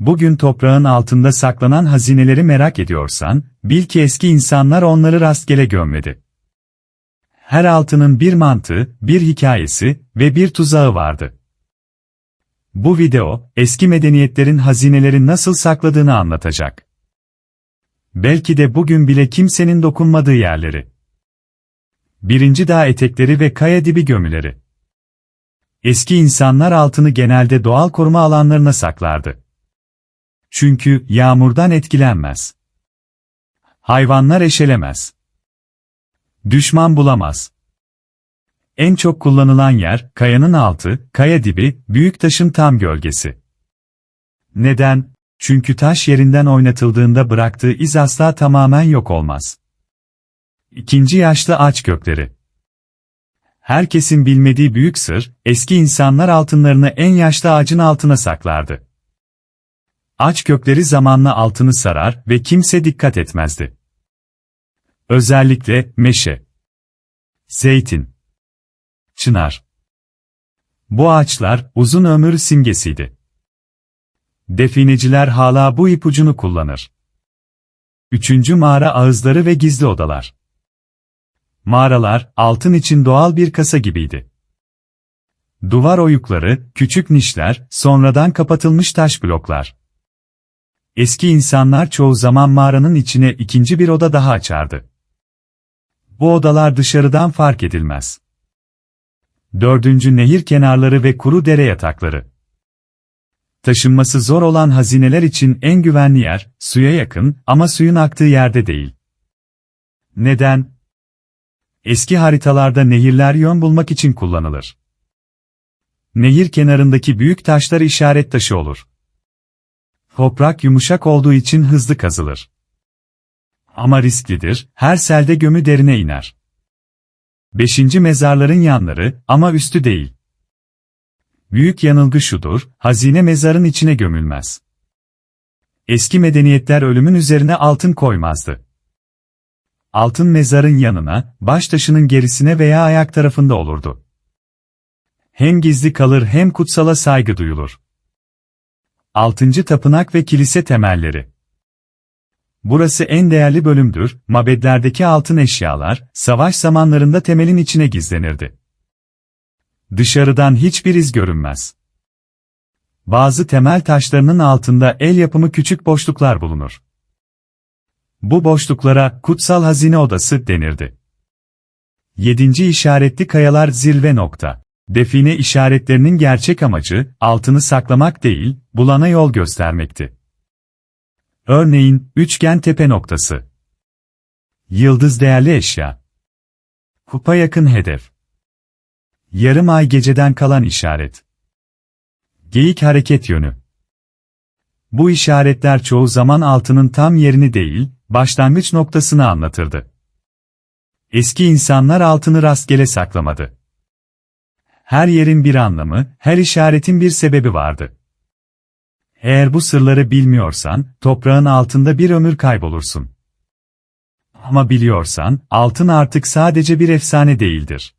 Bugün toprağın altında saklanan hazineleri merak ediyorsan, bil ki eski insanlar onları rastgele gömmedi. Her altının bir mantığı, bir hikayesi ve bir tuzağı vardı. Bu video, eski medeniyetlerin hazineleri nasıl sakladığını anlatacak. Belki de bugün bile kimsenin dokunmadığı yerleri. Birinci dağ etekleri ve kaya dibi gömüleri. Eski insanlar altını genelde doğal koruma alanlarına saklardı. Çünkü yağmurdan etkilenmez. Hayvanlar eşelemez. Düşman bulamaz. En çok kullanılan yer, kayanın altı, kaya dibi, büyük taşın tam gölgesi. Neden? Çünkü taş yerinden oynatıldığında bıraktığı iz asla tamamen yok olmaz. İkinci yaşlı ağaç kökleri. Herkesin bilmediği büyük sır, eski insanlar altınlarını en yaşlı ağacın altına saklardı. Ağaç kökleri zamanla altını sarar ve kimse dikkat etmezdi. Özellikle meşe, zeytin, çınar. Bu ağaçlar uzun ömür simgesiydi. Defineciler hala bu ipucunu kullanır. Üçüncü mağara ağızları ve gizli odalar. Mağaralar, altın için doğal bir kasa gibiydi. Duvar oyukları, küçük nişler, sonradan kapatılmış taş bloklar. Eski insanlar çoğu zaman mağaranın içine ikinci bir oda daha açardı. Bu odalar dışarıdan fark edilmez. Dördüncü nehir kenarları ve kuru dere yatakları. Taşınması zor olan hazineler için en güvenli yer, suya yakın ama suyun aktığı yerde değil. Neden? Eski haritalarda nehirler yön bulmak için kullanılır. Nehir kenarındaki büyük taşlar işaret taşı olur. Toprak yumuşak olduğu için hızlı kazılır. Ama risklidir, her selde gömü derine iner. Beşinci mezarların yanları ama üstü değil. Büyük yanılgı şudur, hazine mezarın içine gömülmez. Eski medeniyetler ölümün üzerine altın koymazdı. Altın mezarın yanına, baş taşının gerisine veya ayak tarafında olurdu. Hem gizli kalır hem kutsala saygı duyulur. Altıncı tapınak ve kilise temelleri. Burası en değerli bölümdür, mabedlerdeki altın eşyalar, savaş zamanlarında temelin içine gizlenirdi. Dışarıdan hiçbir iz görünmez. Bazı temel taşlarının altında el yapımı küçük boşluklar bulunur. Bu boşluklara kutsal hazine odası denirdi. 7. işaretli kayalar zirve nokta. Define işaretlerinin gerçek amacı, altını saklamak değil, bulana yol göstermekti. Örneğin, üçgen tepe noktası. Yıldız değerli eşya. Kupa yakın hedef. Yarım ay geceden kalan işaret. Geyik hareket yönü. Bu işaretler çoğu zaman altının tam yerini değil, başlangıç noktasını anlatırdı. Eski insanlar altını rastgele saklamadı. Her yerin bir anlamı, her işaretin bir sebebi vardı. Eğer bu sırları bilmiyorsan, toprağın altında bir ömür kaybolursun. Ama biliyorsan, altın artık sadece bir efsane değildir.